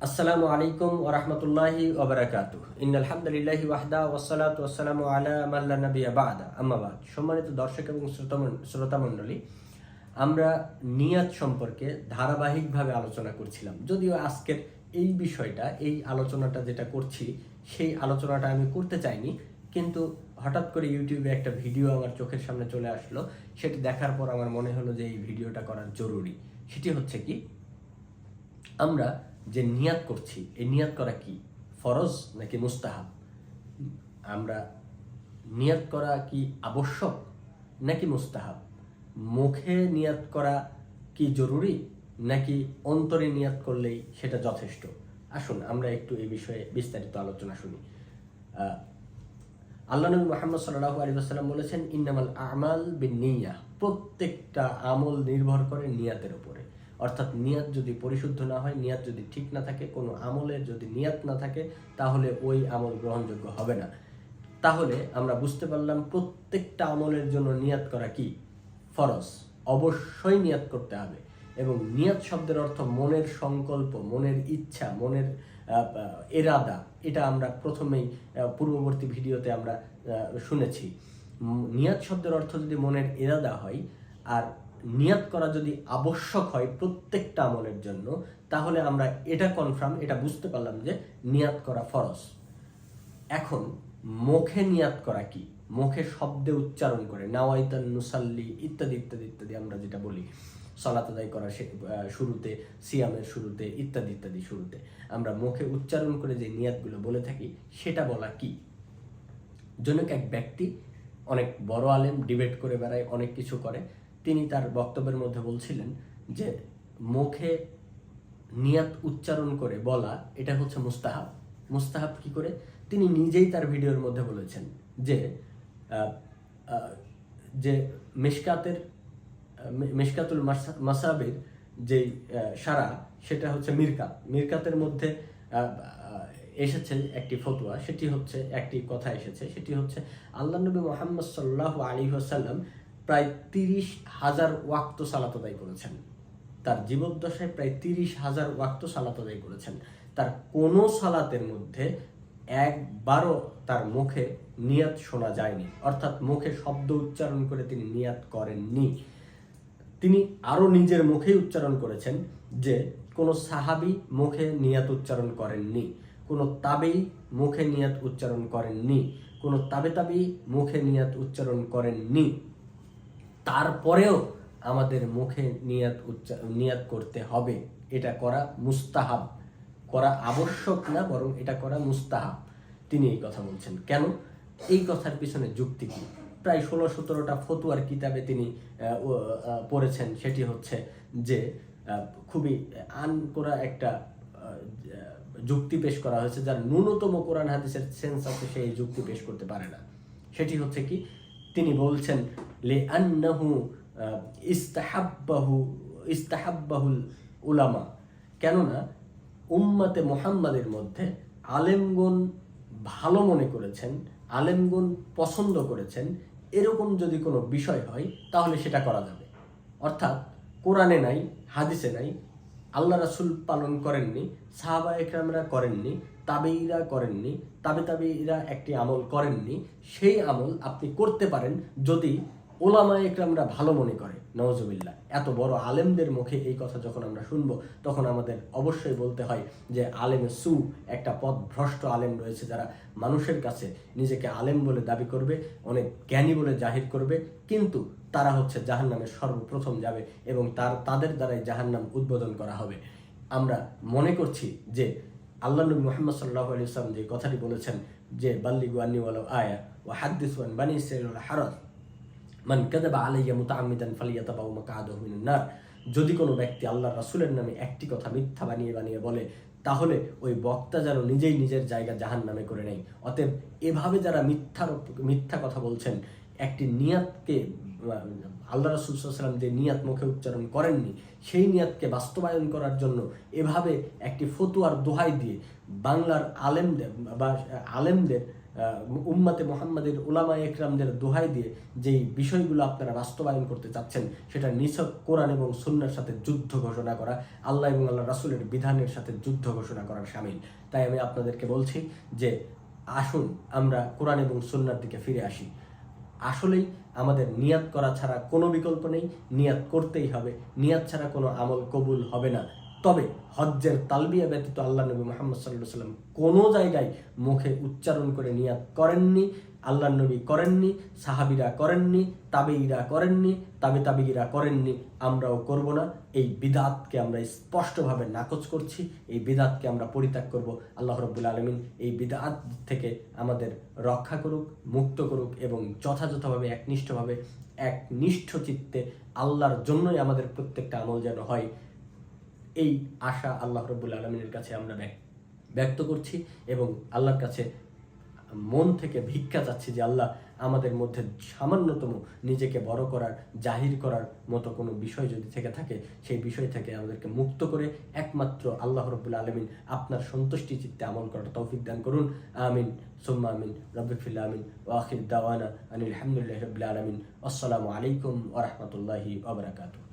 আসসালামু আলাইকুম ওয়া রাহমাতুল্লাহি ওয়া বারাকাতুহু। ইন্নাল হামদুলিল্লাহি ওয়াহদা ওয়াস সালাতু ওয়াস সালামু আলা মান লা নাবিয়্যা বা'দা। আম্মা বাদ। সম্মানিত দর্শক এবং শ্রোতা- শ্রোতা মণ্ডলী, আমরা নিয়াত সম্পর্কে ধারাবাহিকভাবে আলোচনা করছিলাম। যদিও আজকের এই বিষয়টা, এই আলোচনাটা যেটা করছি, সেই আলোচনাটা আমি করতে চাইনি, কিন্তু হঠাৎ করে ইউটিউবে একটা ভিডিও আমার চোখের সামনে চলে আসলো। সেটি দেখার পর আমার মনে হলো যে এই ভিডিওটা করা জরুরি। সেটি হচ্ছে কি, আমরা যে নিয়াত করছি, এই নিয়াত করা কি? ফরজ নাকি মুস্তাহাব? আমরা নিয়াত করা কি আবশ্যক নাকি মুস্তাহাব? মুখে নিয়াত করা কি জরুরি নাকি অন্তরে নিয়াত করলেই সেটা যথেষ্ট? আসুন, আমরা একটু এই বিষয়ে বিস্তারিত আলোচনা শুনি। আল্লাহ নবী মোহাম্মদ সাল্লাহ আলী সাল্লাম বলেছেন, ইন্নামাল আমাল বিন নিয়া প্রত্যেকটা আমল নির্ভর করে নিয়াতের উপরে। অর্থাৎ নিয়াত যদি পরিশুদ্ধ না হয়, নিয়াত যদি ঠিক না থাকে, কোনো আমলের যদি নিয়াত না থাকে, তাহলে ওই আমল গ্রহণযোগ্য হবে না। তাহলে আমরা বুঝতে পারলাম প্রত্যেকটা আমলের জন্য নিয়াত করা কি? ফরজ। অবশ্যই নিয়াত করতে হবে। এবং নিয়াত শব্দের অর্থ মনের সংকল্প, মনের ইচ্ছা, মনের এরাদা। এটা আমরা প্রথমেই পূর্ববর্তী ভিডিওতে আমরা শুনেছি। নিয়াত শব্দের অর্থ যদি মনের এরাদা হয়, আর নিয়াত করা যদি আবশ্যক হয় প্রত্যেকটা আমলের জন্য, তাহলে আমরা এটা কনফার্ম এটা বুঝতে পারলাম যে নিয়াত করা ফরজ। এখন, মুখে নিয়াত করা কি? মুখে শব্দে উচ্চারণ করে, নাওয়াইতান নুসাল্লি, ইত্যাদি ইত্যাদি ইত্যাদি আমরা যেটা বলি। সলাত আদায় করা শুরুতে, সিয়ামের শুরুতে, ইত্যাদি ইত্যাদি শুরুতে। আমরা মুখে উচ্চারণ করে যে নিয়াতগুলো বলে থাকি, সেটা বলা কি? জনক এক ব্যক্তি অনেক বড় আলেম ডিবেট করে বেড়ায়, অনেক কিছু করে। তিনি তার বক্তব্যের মধ্যে বলছিলেন যে মুখে নিয়াত উচ্চারণ করে বলা, এটা হচ্ছে মুস্তাহাব। মুস্তাহাব কি করে? তিনি নিজেই তার ভিডিওর মধ্যে বলেছেন যে যে মেশকাতের মেশকাতুল মাসা- মাসাবির যে সারা, সেটা হচ্ছে মিরকাত মিরকাতের মধ্যে এসেছে একটি ফতোয়া, সেটি হচ্ছে, একটি কথা এসেছে, সেটি হচ্ছে, আল্লাহ নবী মোহাম্মদ সাল্লাহ আলী আসাল্লাম প্রায় তিরিশ হাজার ওয়াক্ত সালাত আদায় করেছেন। তার জীবদ্দশায় প্রায় তিরিশ হাজার ওয়াক্ত সালাত আদায় করেছেন। তার কোনো সালাতের মধ্যে একবারও তার মুখে নিয়াত শোনা যায়নি। অর্থাৎ মুখে শব্দ উচ্চারণ করে তিনি নিয়াত করেননি। তিনি আরও নিজের মুখেই উচ্চারণ করেছেন যে, কোনো সাহাবি মুখে নিয়াত উচ্চারণ করেননি। কোনো তাবেই মুখে নিয়াত উচ্চারণ করেননি। কোনো তাবে তাবি মুখে নিয়াত উচ্চারণ করেননি। তারপরেও আমাদের মুখে নিয়াত উচ্চা, নিয়াত করতে হবে। এটা করা মুস্তাহাব। করা আবশ্যক না, বরং এটা করা মুস্তাহাব। তিনি এই কথা বলছেন। কেন? এই কথার পিছনে যুক্তি কি? প্রায় ষোলো সতেরোটা ফতুয়ার কিতাবে তিনি পড়েছেন। সেটি হচ্ছে যে খুবই আন করা একটা যুক্তি পেশ করা হয়েছে, যার ন্যূনতম কোরআন হাদিসের সেন্স আছে সেই যুক্তি পেশ করতে পারে না। সেটি হচ্ছে কি? তিনি বলছেন লে আন্নাহু ইস্তাহাব্বাহু, ইস্তাহাব্বাহুল উলামা। কেননা, উম্মাতে মোহাম্মদের মধ্যে আলেমগণ ভালো মনে করেছেন, আলেমগণ পছন্দ করেছেন, এরকম যদি কোনো বিষয় হয়, তাহলে সেটা করা যাবে। অর্থাৎ কোরআনে নাই, হাদিসে নাই আল্লাহ রাসুল পালন করেননি সাহাবা একরামরা করেননি তাবেইরা করেননি, তাবে তাবেইরা একটি আমল করেননি, সেই আমল আপনি করতে পারেন যদি ওলামা একরামরা ভালো মনে করে নওয়াজবিল্লা এত বড় আলেমদের মুখে এই কথা যখন আমরা শুনব, তখন আমাদের অবশ্যই বলতে হয় যে আলেম সু একটা পথ ভ্রষ্ট আলেম রয়েছে যারা মানুষের কাছে নিজেকে আলেম বলে দাবি করবে, অনেক জ্ঞানী বলে জাহির করবে, কিন্তু তারা হচ্ছে জাহান্নামে সর্বপ্রথম যাবে এবং তার, তাদের দ্বারাই জাহান্নাম উদ্বোধন করা হবে। আমরা মনে করছি যে আল্লাহ নবী মোহাম্মদ সাল্লাহ ইসলাম যে কথাটি বলেছেন যে, বাল্লিগু আন্নি ওয়ালাউ আয়া ও হাদ্দিস ওয়ান বানি ইসরাইল হারাত। মান কাযাবা আলাইয়া মুতাআম্মিদান ফালিয়াতাবাউ মাকআদাহু মিনান নার। যদি কোনো ব্যক্তি আল্লাহর রাসূলের নামে একটি কথা মিথ্যা বানিয়ে বানিয়ে বলে, তাহলে ওই বক্তা যেন নিজেই নিজের জায়গা জাহান নামে করে নেয়। অতএব এভাবে যারা মিথ্যার মিথ্যা কথা বলছেন, একটি নিয়াতকে আল্লাহ রসুল সাল্লাম যে নিয়াত মুখে উচ্চারণ করেননি, সেই নিয়াতকে বাস্তবায়ন করার জন্য এভাবে একটি ফতুয়ার দোহাই দিয়ে বাংলার আলেমদের বা আলেমদের উম্মাতে মোহাম্মদের উলামা একরামদের দোহাই দিয়ে যেই বিষয়গুলো আপনারা বাস্তবায়ন করতে চাচ্ছেন, সেটা নিছক কোরআন এবং সুন্নার সাথে যুদ্ধ ঘোষণা করা, আল্লাহ এবং আল্লাহ রাসুলের বিধানের সাথে যুদ্ধ ঘোষণা করার সামিল। তাই আমি আপনাদেরকে বলছি যে, আসুন আমরা কোরআন এবং সুন্নার দিকে ফিরে আসি। আসলেই আমাদের নিয়াত করা ছাড়া কোনো বিকল্প নেই, নিয়াত করতেই হবে, নিয়াত ছাড়া কোনো আমল কবুল হবে না। তবে হজ্জের তালবিয়া ব্যতীত আল্লাহ নবী মোহাম্মদ সাল্লাহ সাল্লাম কোনো জায়গায় মুখে উচ্চারণ করে নিয়াত করেননি আল্লাহ নবী করেননি, সাহাবিরা করেননি তাবেইরা করেননি, তাবে তাবিগিরা করেননি, আমরাও করব না। এই বিদাতকে আমরা স্পষ্টভাবে নাকচ করছি, এই বিদাতকে আমরা পরিত্যাগ করব। আল্লাহ রব্বুল আলমিন এই বিদাত থেকে আমাদের রক্ষা করুক, মুক্ত করুক এবং যথাযথভাবে, একনিষ্ঠভাবে, একনিষ্ঠ চিত্তে আল্লাহর জন্যই আমাদের প্রত্যেকটা আমল যেন হয়। এই আশা আল্লাহ রব্বুল আলমিনের কাছে আমরা ব্যক- ব্যক্ত করছি এবং আল্লাহর কাছে মন থেকে ভিক্ষা চাচ্ছি যে আল্লাহ আমাদের মধ্যে সামান্যতম নিজেকে বড় করার, জাহির করার মতো কোনো বিষয় যদি থেকে থাকে, সেই বিষয় থেকে আমাদেরকে মুক্ত করে একমাত্র আল্লাহ রব্বুল আলমিন আপনার সন্তুষ্টি চিত্তে আমল করার তৌফিক দান করুন। আমিন। সুম্মা আমিন। রব্বিফিল্লা আমিন। ওয়াখির দাওয়ানা আনিল হামদুলিল্লাহ রবিল আলমিন। আসসালামু আলাইকুম ওরহমতুল্লাহি ওবরাকাতু